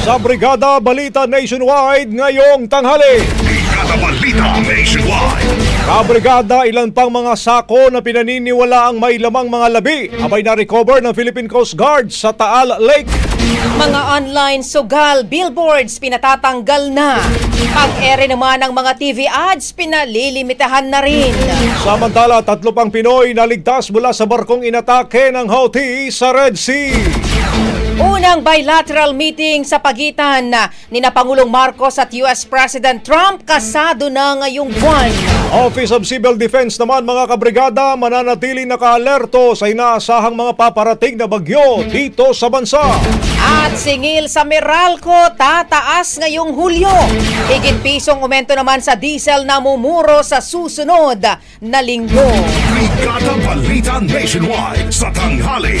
Sa Brigada Balita Nationwide ngayong tanghali. Brigada Balita Nationwide. Kabrigada, ilan pang mga sako na pinaniniwala ang may lamang mga labi abay na-recover ng Philippine Coast Guard sa Taal Lake. Mga online sugal, billboards pinatatanggal na. Pag-ere naman ng mga TV ads pinalilimitahan na rin. Samantala, tatlo pang Pinoy naligtas mula sa barkong inatake ng Houthi sa Red Sea. Unang bilateral meeting sa pagitan na ni na Pangulong Marcos at US President Trump kasado na ngayong buwan. Office of Civil Defense naman mga kabrigada mananatili nakaalerto sa inaasahang mga paparating na bagyo dito sa bansa. At singil sa Meralco tataas ngayong Hulyo. Higit pisong umento naman sa diesel na mumuro sa susunod na linggo. Brigada Balita Nationwide. Sa tanghali.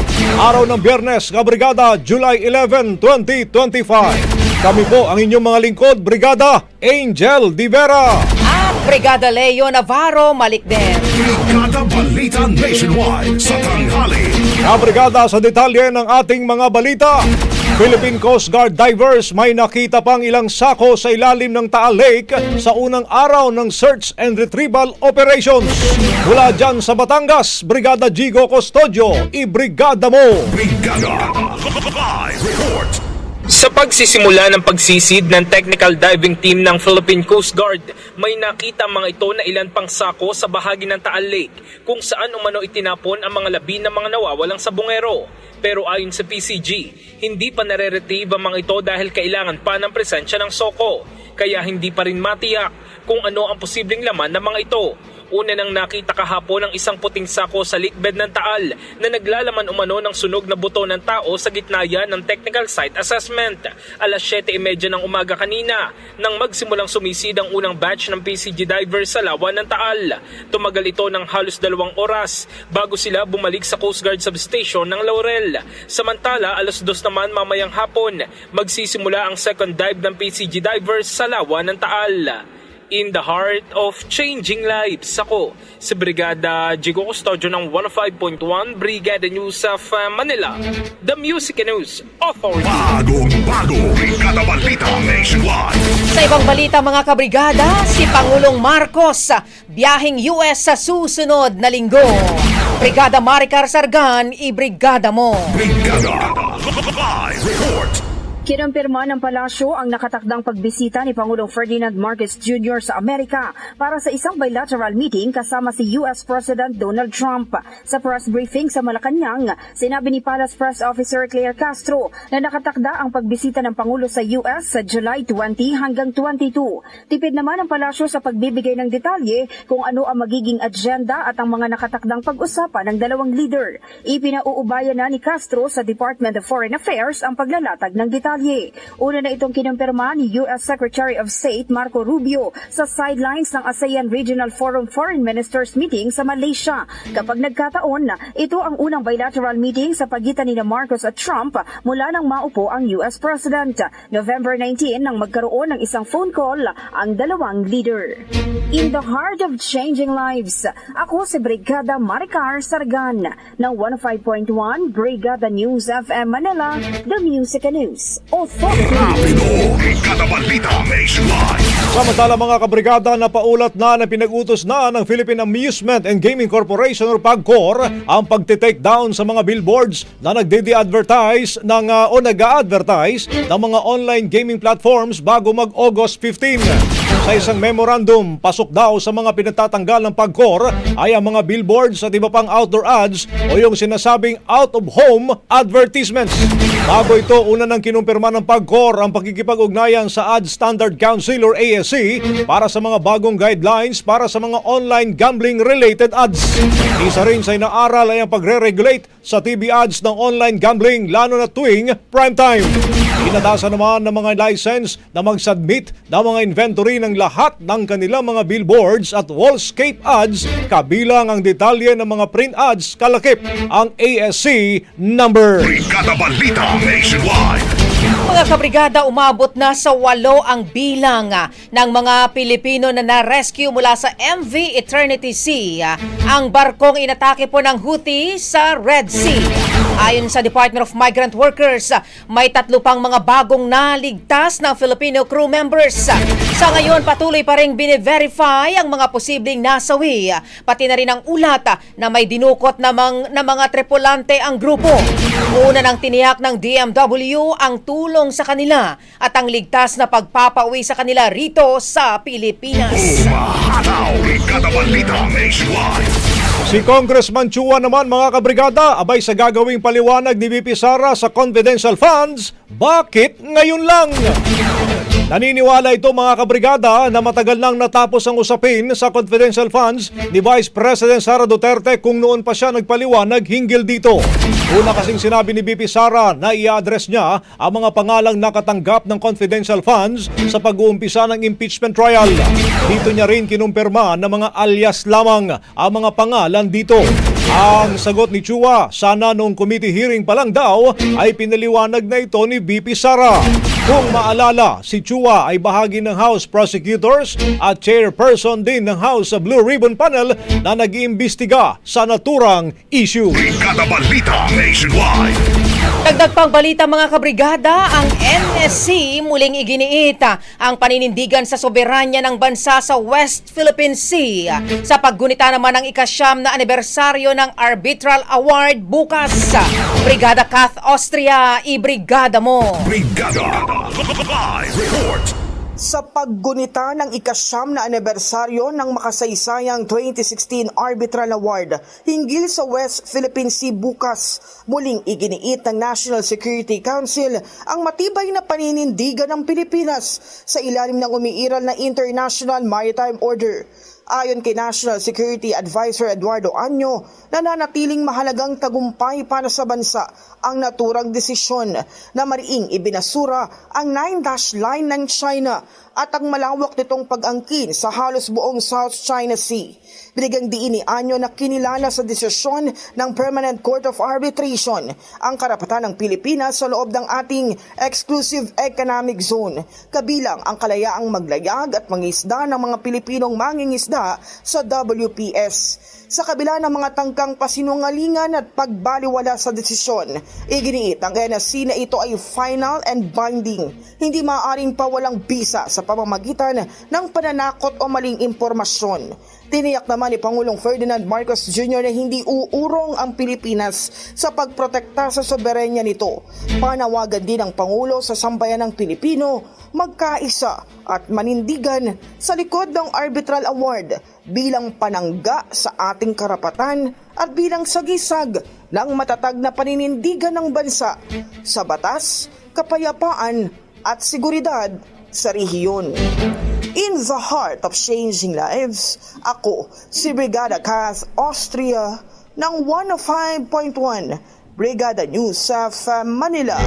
Araw ng Biyernes, Kabrigada, July 11, 2025. Kami po ang inyong mga lingkod, Brigada Angel Divera. Brigada Leo Navarro Malikden. Brigada Balita Nationwide. Sa tanghali. Kabrigada sa detalye ng ating mga balita. Philippine Coast Guard divers may nakita pang ilang sako sa ilalim ng Taal Lake sa unang araw ng search and retrieval operations. Mula dyan sa Batangas, Brigada Gigo Custodio, ibrigada mo! Brigada. Live report. Sa pagsisimula ng pagsisid ng technical diving team ng Philippine Coast Guard, may nakita mga ito na ilan pang sako sa bahagi ng Taal Lake kung saan umano itinapon ang mga labi ng mga nawawalang sabungero. Pero ayon sa PCG, hindi pa nare-retrieve ang mga ito dahil kailangan pa ng presensya ng soko. Kaya hindi pa rin matiyak kung ano ang posibleng laman ng mga ito. Una nang nakita kahapon ang isang puting sako sa leakbed ng Taal na naglalaman umano ng sunog na buto ng tao sa gitna yan ng technical site assessment. Alas 7.30 ng umaga kanina nang magsimulang sumisid ang unang batch ng PCG divers sa lawa ng Taal. Tumagal ito ng halos dalawang oras bago sila bumalik sa Coast Guard substation ng Laurel. Samantala, alas dos naman mamayang hapon, magsisimula ang second dive ng PCG divers sa lawa ng Taal in the heart of changing lives. Ako, si Brigada Jigo Custodio ng 105.1 Brigada News of uh, Manila, the Music and News Authority. Bagong bago, Brigada Balita Nationwide. Sa ibang balita mga kabrigada, si Pangulong Marcos biyaheng US sa susunod na linggo. Brigada Maricar Sargan, ibrigada mo. Brigada Live Report. Kinumpirma ng palasyo ang nakatakdang pagbisita ni Pangulong Ferdinand Marcos Jr. sa Amerika para sa isang bilateral meeting kasama si US President Donald Trump. Sa press briefing sa Malacanang, sinabi ni Palace Press Officer Claire Castro na nakatakda ang pagbisita ng Pangulo sa US sa July 20 hanggang 22. Tipid naman ang palasyo sa pagbibigay ng detalye kung ano ang magiging agenda at ang mga nakatakdang pag-usapan ng dalawang leader. Ipinauubayan na ni Castro sa Department of Foreign Affairs ang paglalatag ng detalye. Una na itong kinumpirma ni U.S. Secretary of State Marco Rubio sa sidelines ng ASEAN Regional Forum Foreign Ministers meeting sa Malaysia. Kapag nagkataon, ito ang unang bilateral meeting sa pagitan ni Marcos at Trump mula nang maupo ang U.S. President. November 19 nang magkaroon ng isang phone call ang dalawang leader. In the heart of changing lives, ako si Brigada Maricar Sargan ng 105.1 Brigada News FM Manila, The Music News Balita Nationwide. Samantala mga kabrigada na paulat na na pinag-utos na ng Philippine Amusement and Gaming Corporation or PAGCOR ang pagtitake down sa mga billboards na nagde-advertise ng uh, o nag-advertise ng mga online gaming platforms bago mag-August 15. Sa isang memorandum, pasok daw sa mga pinatatanggal ng PAGCOR ay ang mga billboards at iba pang outdoor ads o yung sinasabing out-of-home advertisements. Bago ito, una nang kinumpirma ng PAGCOR ang pakikipag-ugnayan sa Ad Standard Council or ASC para sa mga bagong guidelines para sa mga online gambling-related ads. Isa rin sa inaaral ay ang pagre-regulate sa TV ads ng online gambling lalo na tuwing prime time. Inadasa naman ng mga license na mag-submit ng mga inventory ng lahat ng kanilang mga billboards at wallscape ads kabilang ang detalye ng mga print ads kalakip ang ASC number. Brigada Balita Nationwide. Mga kabrigada, umabot na sa walo ang bilang ah, ng mga Pilipino na na-rescue mula sa MV Eternity Sea. Ang barkong inatake po ng Houthi sa Red Sea. Ayon sa Department of Migrant Workers, may tatlo pang mga bagong naligtas na Filipino crew members. Sa ngayon, patuloy pa rin bine-verify ang mga posibleng nasawi, pati na rin ang ulat ah, na may dinukot na, mang, na mga tripulante ang grupo. Una nang tiniyak ng DMW ang tulong sa kanila at ang ligtas na pagpapauwi sa kanila rito sa Pilipinas. Si Congressman Chua naman mga kabrigada abay sa gagawing paliwanag ni VP Sara sa confidential funds, bakit ngayon lang? Naniniwala ito mga kabrigada na matagal nang natapos ang usapin sa confidential funds ni Vice President Sara Duterte kung noon pa siya nagpaliwanag hinggil dito. Una kasing sinabi ni BP Sara na i-address niya ang mga pangalang nakatanggap ng confidential funds sa pag-uumpisa ng impeachment trial. Dito niya rin kinumpirma na mga alias lamang ang mga pangalan dito. Ang sagot ni Chua, sana nung committee hearing pa lang daw ay pinaliwanag na ito ni BP Sara. Kung maalala, si Chua ay bahagi ng House Prosecutors at chairperson din ng House Blue Ribbon Panel na nag-iimbestiga sa naturang issue. Balita Nationwide. Dagdag pang balita mga kabrigada, ang NSC muling iginiit ang paninindigan sa soberanya ng bansa sa West Philippine Sea sa paggunita naman ng ikasyam na anibersaryo ng Arbitral Award bukas. Brigada Kath Austria, ibrigada mo! Brigada Live Report. Sa paggunita ng ikasyam na anibersaryo ng makasaysayang 2016 Arbitral Award hinggil sa West Philippine Sea bukas. Muling iginiit ng National Security Council ang matibay na paninindigan ng Pilipinas sa ilalim ng umiiral na International Maritime Order. Ayon kay National Security Advisor Eduardo Anyo, nananatiling mahalagang tagumpay para sa bansa ang naturang desisyon na mariing ibinasura ang nine-dash line ng China at ang malawak nitong pag-angkin sa halos buong South China Sea. Binigang diin ni Anyo na kinilala sa desisyon ng Permanent Court of Arbitration ang karapatan ng Pilipinas sa loob ng ating exclusive economic zone, kabilang ang kalayaang maglayag at mangisda ng mga Pilipinong mangingisda sa WPS. Sa kabila ng mga tangkang pasinungalingan at pagbaliwala sa desisyon, iginiit ang NSC na ito ay final and binding, hindi maaaring pawalang bisa sa pamamagitan ng pananakot o maling impormasyon. Tiniyak naman ni Pangulong Ferdinand Marcos Jr. na hindi uurong ang Pilipinas sa pagprotekta sa soberenya nito. Panawagan din ng Pangulo sa sambayan ng Pilipino magkaisa at manindigan sa likod ng Arbitral Award bilang panangga sa ating karapatan at bilang sagisag ng matatag na paninindigan ng bansa sa batas, kapayapaan at seguridad sa rehiyon. In the heart of changing lives, ako si Brigada Kath Austria ng 105.1 Brigada News sa Manila,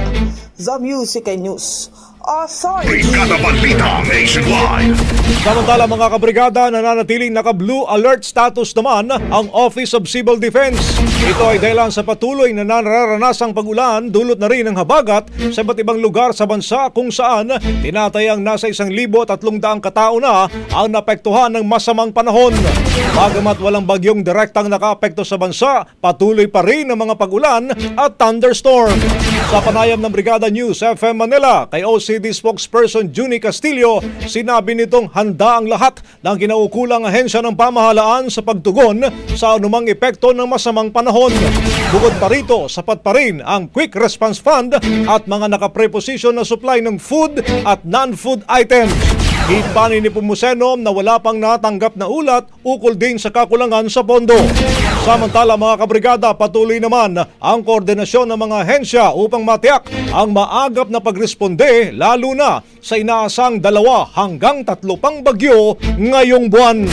The Music and News Authority. Brigada Balita Nationwide. Samantala mga kabrigada, nananatiling naka-blue alert status naman ang Office of Civil Defense. Ito ay dahilan sa patuloy na nararanasang pag-ulan dulot na rin ng habagat sa iba't ibang lugar sa bansa kung saan tinatayang nasa isang libo at tatlong daang katao na ang napektuhan ng masamang panahon. Bagamat walang bagyong direktang nakaapekto sa bansa, patuloy pa rin ang mga pag-ulan at thunderstorm. Sa panayam ng Brigada News FM Manila kay OCD spokesperson Juni Castillo, sinabi nitong handa ang lahat ng kinaukulang ahensya ng pamahalaan sa pagtugon sa anumang epekto ng masamang panahon. Bukod pa rito, sapat pa rin ang Quick Response Fund at mga nakapreposition na supply ng food at non-food items. Hipani ni Pumuseno na wala pang natanggap na ulat ukol din sa kakulangan sa pondo. Samantala mga kabrigada, patuloy naman ang koordinasyon ng mga ahensya upang matiyak ang maagap na pagresponde lalo na sa inaasang dalawa hanggang tatlo pang bagyo ngayong buwan.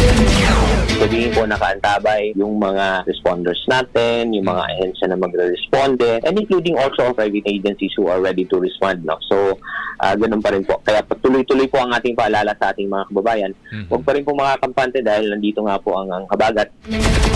Sabihin po nakaantabay yung mga responders natin, yung mga ahensya na magre-responde, and including also ang private agencies who are ready to respond. No? So, ah, ganun pa rin po. Kaya patuloy-tuloy po ang ating paalala sa ating mga kababayan. Huwag pa rin po makakampante dahil nandito nga po ang, ang habagat.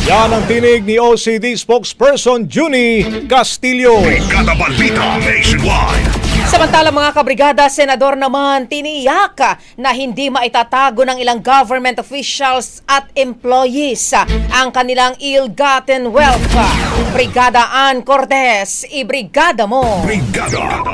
Yan ang tinig ni OCD spokesperson Juni Castillo. Brigada Balita Nationwide. Samantala mga kabrigada, senador naman tiniyak na hindi maitatago ng ilang government officials at employees ang kanilang ill-gotten wealth. Brigada Ann Cortez, ibrigada mo! Brigada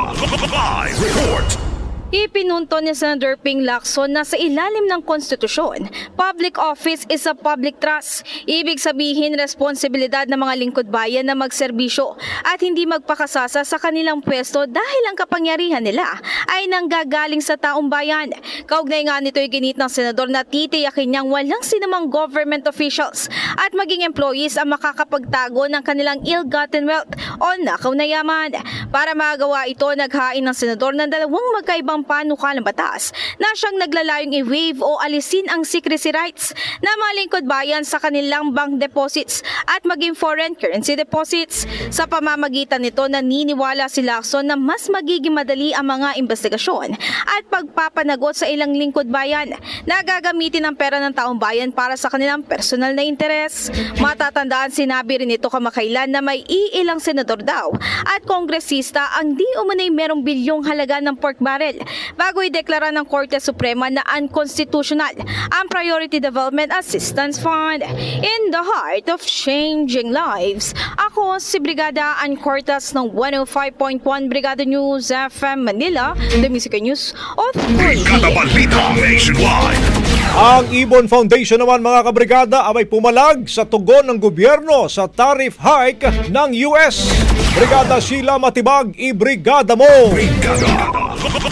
Live Report. Ipinunto ni Senator Ping Lacson na sa ilalim ng konstitusyon, public office is a public trust. Ibig sabihin, responsibilidad ng mga lingkod bayan na magserbisyo at hindi magpakasasa sa kanilang pwesto dahil ang kapangyarihan nila ay nanggagaling sa taong bayan. Kaugnay nga nito ginit ng senador na titiyakin niyang walang sinamang government officials at maging employees ang makakapagtago ng kanilang ill-gotten wealth o nakaw na yaman. Para magawa ito, naghain ng senador ng dalawang magkaibang panukalang batas na siyang naglalayong i-waive o alisin ang secrecy rights na malingkod bayan sa kanilang bank deposits at maging foreign currency deposits. Sa pamamagitan nito, naniniwala si Lacson na mas magiging madali ang mga investigasyon at pagpapanagot sa ilang lingkod bayan na gagamitin ang pera ng taong bayan para sa kanilang personal na interes. Matatandaan sinabi rin ito kamakailan na may iilang senador daw at kongresista ang di umunay merong bilyong halaga ng pork barrel bago ideklara ng Korte Suprema na unconstitutional ang Priority Development Assistance Fund. In the heart of changing lives, ako si Brigada Ann Cortas ng 105.1 Brigada News FM Manila, The Music News Authority. Brigada Balita Nationwide. Ang Ibon Foundation naman mga kabrigada ay pumalag sa tugon ng gobyerno sa tariff hike ng US. Brigada Sheila Matibag, ibrigada mo! Brigada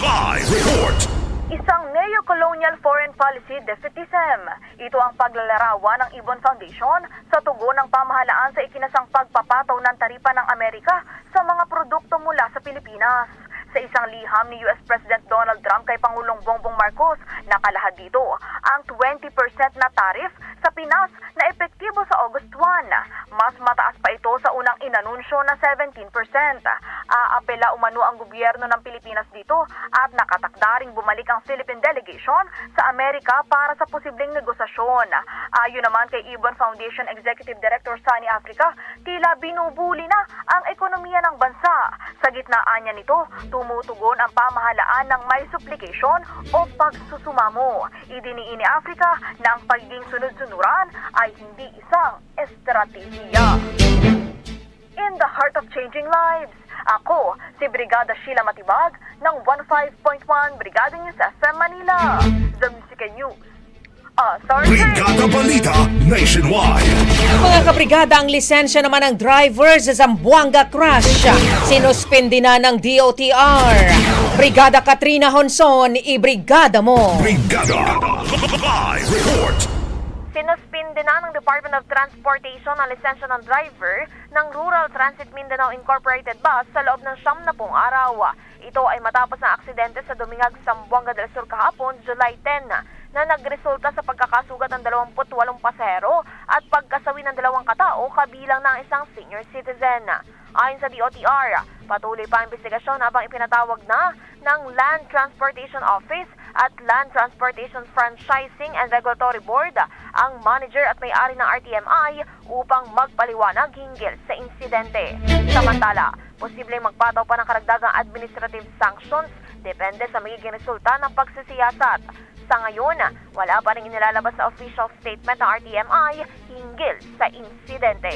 Live Report. Isang neo-colonial foreign policy defeatism. Ito ang paglalarawan ng Ibon Foundation sa tugon ng pamahalaan sa ikinasang pagpapataw ng taripa ng Amerika sa mga produkto mula sa Pilipinas. Sa isang liham ni US President Donald Trump kay Pangulong Bongbong Marcos, nakalahad dito ang 20% na tarif sa Pinas na epektibo sa August 1. Mas mataas pa ito sa unang inanunsyo na 17%. Aapela umano ang gobyerno ng Pilipinas dito at nakatakdaring bumalik ang Philippine delegation sa Amerika para sa posibleng negosasyon. Ayon naman kay Ibon Foundation Executive Director Sunny Africa, tila binubuli na ang ekonomiya ng bansa. Sa gitnaan niya nito, tumutugon ang pamahalaan ng may supplication o pagsusumamo. Idiniin ni Africa na ang pagiging sunod-sunuran ay hindi isang estratehiya. In the heart of changing lives, ako si Brigada Sheila Matibag ng 15.1 Brigada News FM Manila. The Music and News. Authority. Brigada Balita Nationwide. Mga kabrigada, ang lisensya naman ng driver sa Zamboanga Crash. Sinuspindi na ng DOTR. Brigada Katrina Honson, ibrigada mo. Brigada Live Report. Sinuspinde na ng Department of Transportation ang lisensya ng driver ng Rural Transit Mindanao Incorporated Bus sa loob ng siyam na pong araw. Ito ay matapos ng aksidente sa Dumingag, Sambuanga del Sur kahapon, July 10, na nagresulta sa pagkakasugat ng 28 pasahero at pagkasawi ng dalawang katao kabilang ng isang senior citizen. Ayon sa DOTR, patuloy pa ang investigasyon habang ipinatawag na ng Land Transportation Office at Land Transportation Franchising and Regulatory Board ang manager at may-ari ng RTMI upang magpaliwanag hinggil sa insidente. Samantala, posibleng magpataw pa ng karagdagang administrative sanctions depende sa magiging resulta ng pagsisiyasat. Sa ngayon, wala pa rin inilalabas sa official statement ng RTMI hinggil sa insidente.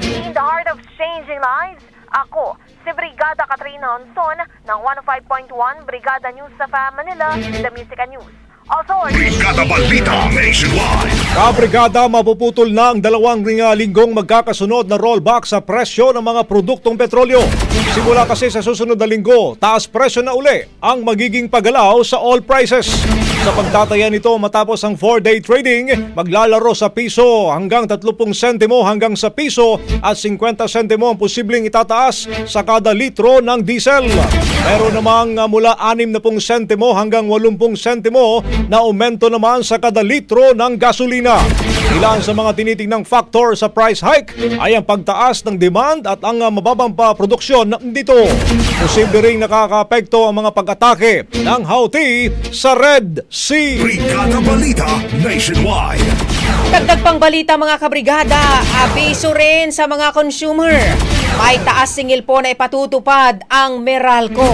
In the heart of changing lives, ako, si Brigada Katrina Honson ng 105.1 Brigada News sa Manila, The Music and News. Authority. Brigada Balita Nationwide. Kabrigada, mapuputol na ang dalawang linggong magkakasunod na rollback sa presyo ng mga produktong petrolyo. Simula kasi sa susunod na linggo, taas presyo na uli ang magiging paggalaw sa all prices. Sa pagtataya nito matapos ang 4-day trading, maglalaro sa piso hanggang 30 sentimo hanggang sa piso at 50 sentimo ang posibleng itataas sa kada litro ng diesel. Pero namang uh, mula 60 sentimo hanggang 80 sentimo na aumento naman sa kada litro ng gasolina. Ilan sa mga tinitingnang factor sa price hike ay ang pagtaas ng demand at ang uh, mababang pa produksyon dito. Posible ring nakakaapekto ang mga pag-atake ng Houthi sa Red Sea. Brigada Balita Nationwide. Dagdag pang balita mga kabrigada, abiso rin sa mga consumer. May taas singil po na ipatutupad ang Meralco.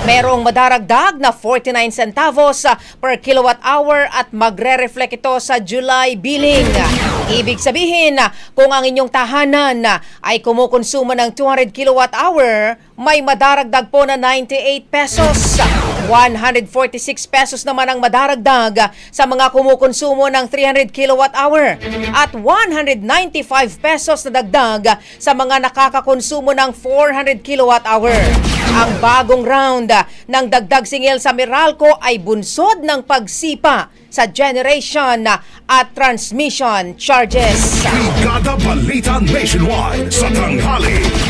Merong madaragdag na 49 centavos per kilowatt hour at magre-reflect ito sa July billing. Ibig sabihin, kung ang inyong tahanan ay kumukonsumo ng 200 kilowatt hour, may madaragdag po na 98 pesos. 146 pesos naman ang madaragdag sa mga kumukonsumo ng 300 kilowatt hour at 195 pesos na dagdag sa mga nakakakonsumo ng 400 kilowatt hour. Ang bagong round ng dagdag singil sa Meralco ay bunsod ng pagsipa sa generation at transmission charges. Brigada Balita Nationwide sa tanghali.